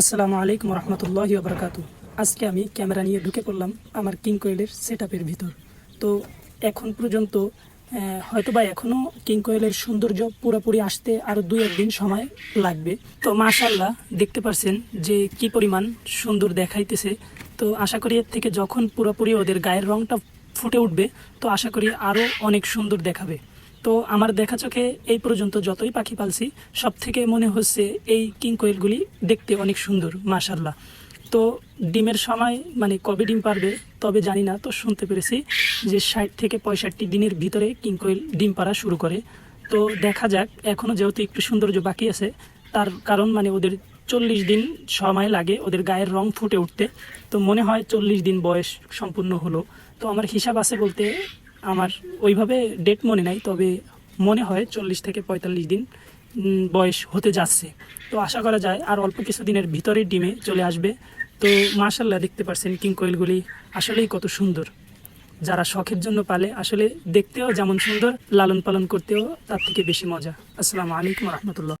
আসসালামু আলাইকুম রহমতুল্লাহি বরকাত আজকে আমি ক্যামেরা নিয়ে ঢুকে পড়লাম আমার কিং কোয়েলের সেট ভিতর। তো এখন পর্যন্ত হয়তো বা এখনও কিং কোয়েলের সৌন্দর্য পুরোপুরি আসতে আরও দুই একদিন সময় লাগবে। তো মাশাল্লাহ দেখতে পারছেন যে কি পরিমাণ সুন্দর দেখাইতেছে। তো আশা করি এর থেকে যখন পুরোপুরি ওদের গায়ের রংটা ফুটে উঠবে, তো আশা করি আরও অনেক সুন্দর দেখাবে। তো আমার দেখা চোখে এই পর্যন্ত যতই পাখি পালছি সব থেকে মনে হচ্ছে এই কিং কোয়েলগুলি দেখতে অনেক সুন্দর মাশাল্লাহ তো ডিমের সময় মানে কবে ডিম পারবে, তবে জানি না, তো শুনতে পেরেছি যে ষাট থেকে পঁয়ষট্টি দিনের ভিতরে কিং কোয়েল ডিম পাড়া শুরু করে। তো দেখা যাক এখনও যেহেতু একটু সৌন্দর্য বাকি আছে, তার কারণ মানে ওদের চল্লিশ দিন সময় লাগে ওদের গায়ের রং ফুটে উঠতে। তো মনে হয় চল্লিশ দিন বয়স সম্পূর্ণ হলো। তো আমার হিসাব আছে বলতে আমার ওইভাবে ডেট মনে নাই, তবে মনে হয় চল্লিশ থেকে পঁয়তাল্লিশ দিন বয়স হতে যাচ্ছে। তো আশা করা যায় আর অল্প কিছু দিনের ভিতরে ডিমে চলে আসবে। তো মাশাল্লাহ দেখতে পাচ্ছেন কিং কোয়েলগুলি আসলেই কত সুন্দর। যারা শখের জন্য পালে, আসলে দেখতেও যেমন সুন্দর, লালন পালন করতেও তার থেকে বেশি মজা। আসসালামু আলাইকুম রহমতুল্লাহ।